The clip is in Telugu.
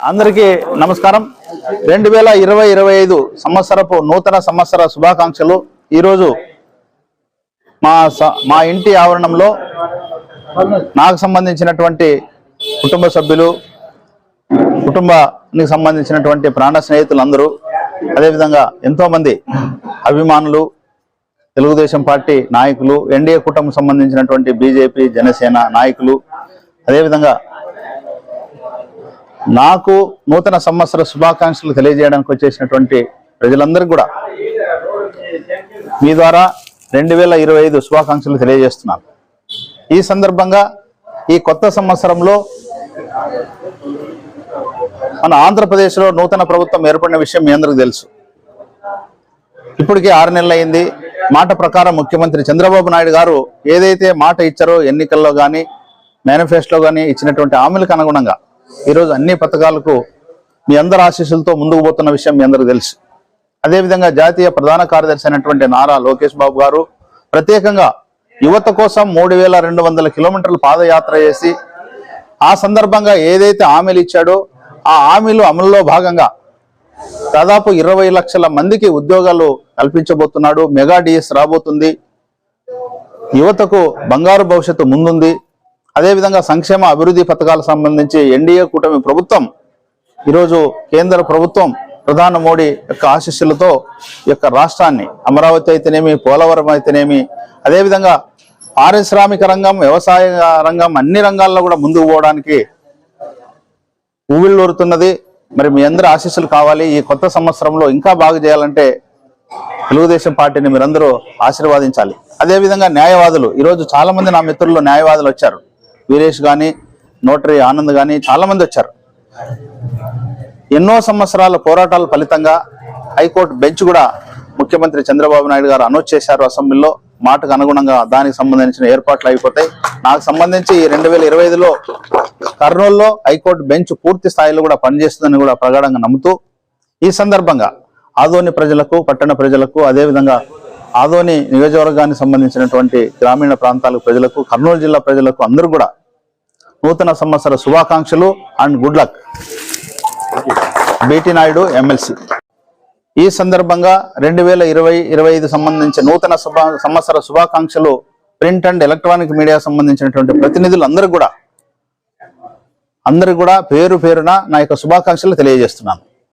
అందరికీ నమస్కారం. రెండు వేల ఇరవై ఇరవై ఐదు సంవత్సరపు నూతన సంవత్సర శుభాకాంక్షలు. ఈరోజు మా స- మా ఇంటి ఆవరణంలో నాకు సంబంధించినటువంటి కుటుంబ సభ్యులు కుటుంబానికి సంబంధించినటువంటి ప్రాణ స్నేహితులందరూ అదేవిధంగా ఎంతోమంది అభిమానులు తెలుగుదేశం పార్టీ నాయకులు ఎన్డీఏ కుటుంబం సంబంధించినటువంటి బీజేపీ జనసేన నాయకులు అదేవిధంగా నాకు నూతన సంవత్సర శుభాకాంక్షలు తెలియజేయడానికి వచ్చేసినటువంటి ప్రజలందరికీ కూడా మీ ద్వారా రెండు వేల ఇరవై ఐదు శుభాకాంక్షలు తెలియజేస్తున్నాను. ఈ సందర్భంగా ఈ కొత్త సంవత్సరంలో మన ఆంధ్రప్రదేశ్లో నూతన ప్రభుత్వం ఏర్పడిన విషయం మీ అందరికీ తెలుసు. ఇప్పటికే ఆరు నెలలు అయింది. మాట ప్రకారం ముఖ్యమంత్రి చంద్రబాబు నాయుడు గారు ఏదైతే మాట ఇచ్చారో ఎన్నికల్లో కానీ మేనిఫెస్టోలో కానీ ఇచ్చినటువంటి హామీలకు అనుగుణంగా ఈరోజు అన్ని పథకాలకు మీ అందరి ఆశీస్సులతో ముందుకు పోతున్న విషయం మీ అందరికీ తెలుసు. అదేవిధంగా జాతీయ ప్రధాన కార్యదర్శి అయినటువంటి నారా లోకేష్ బాబు గారు ప్రత్యేకంగా యువత కోసం మూడు వేల రెండు వందల కిలోమీటర్ల పాదయాత్ర చేసి ఆ సందర్భంగా ఏదైతే హామీలు ఇచ్చాడో ఆ హామీలు అమలులో భాగంగా దాదాపు ఇరవై లక్షల మందికి ఉద్యోగాలు కల్పించబోతున్నాడు మెగా డిఎస్ రాబోతుంది. యువతకు బంగారు భవిష్యత్తు ముందుంది. అదేవిధంగా సంక్షేమ అభివృద్ధి పథకాలకు సంబంధించి ఎన్డీఏ కూటమి ప్రభుత్వం ఈరోజు కేంద్ర ప్రభుత్వం ప్రధాని మోడీ యొక్క ఆశీస్సులతో ఈ యొక్క రాష్ట్రాన్ని అమరావతి అయితేనేమి పోలవరం అయితేనేమి అదేవిధంగా పారిశ్రామిక రంగం వ్యవసాయ రంగం అన్ని రంగాల్లో కూడా ముందుకు పోవడానికి ఊవిళ్ళూరుతున్నది. మరి మీ అందరి ఆశీస్సులు కావాలి. ఈ కొత్త సంవత్సరంలో ఇంకా బాగు చేయాలంటే తెలుగుదేశం పార్టీని మీరందరూ ఆశీర్వాదించాలి. అదేవిధంగా న్యాయవాదులు ఈరోజు చాలామంది నా మిత్రులు న్యాయవాదులు వచ్చారు. వీరేష్ గాని నోటరీ ఆనంద్ కానీ చాలా మంది వచ్చారు. ఎన్నో సంవత్సరాల పోరాటాల ఫలితంగా హైకోర్టు బెంచ్ కూడా ముఖ్యమంత్రి చంద్రబాబు నాయుడు గారు అనౌన్స్ చేశారు అసెంబ్లీలో. మాటకు అనుగుణంగా దానికి సంబంధించిన ఏర్పాట్లు అయిపోతాయి. నాకు సంబంధించి రెండు వేల ఇరవై ఐదులో కర్నూలులో హైకోర్టు బెంచ్ పూర్తి స్థాయిలో కూడా పనిచేస్తుందని కూడా ప్రగాఢంగా నమ్ముతూ ఈ సందర్భంగా ఆదోని ప్రజలకు పట్టణ ప్రజలకు అదేవిధంగా ఆదోని నియోజకవర్గానికి సంబంధించినటువంటి గ్రామీణ ప్రాంతాల ప్రజలకు కర్నూలు జిల్లా ప్రజలకు అందరూ కూడా నూతన సంవత్సర శుభాకాంక్షలు and good luck. BT Naidu MLC. ఈ సందర్భంగా రెండు వేల ఇరవై ఇరవై ఐదు సంబంధించి నూతన సంవత్సర శుభాకాంక్షలు ప్రింట్ అండ్ ఎలక్ట్రానిక్ మీడియా సంబంధించినటువంటి ప్రతినిధులు అందరూ కూడా అందరూ కూడా పేరు పేరున నా యొక్క శుభాకాంక్షలు తెలియజేస్తున్నాను.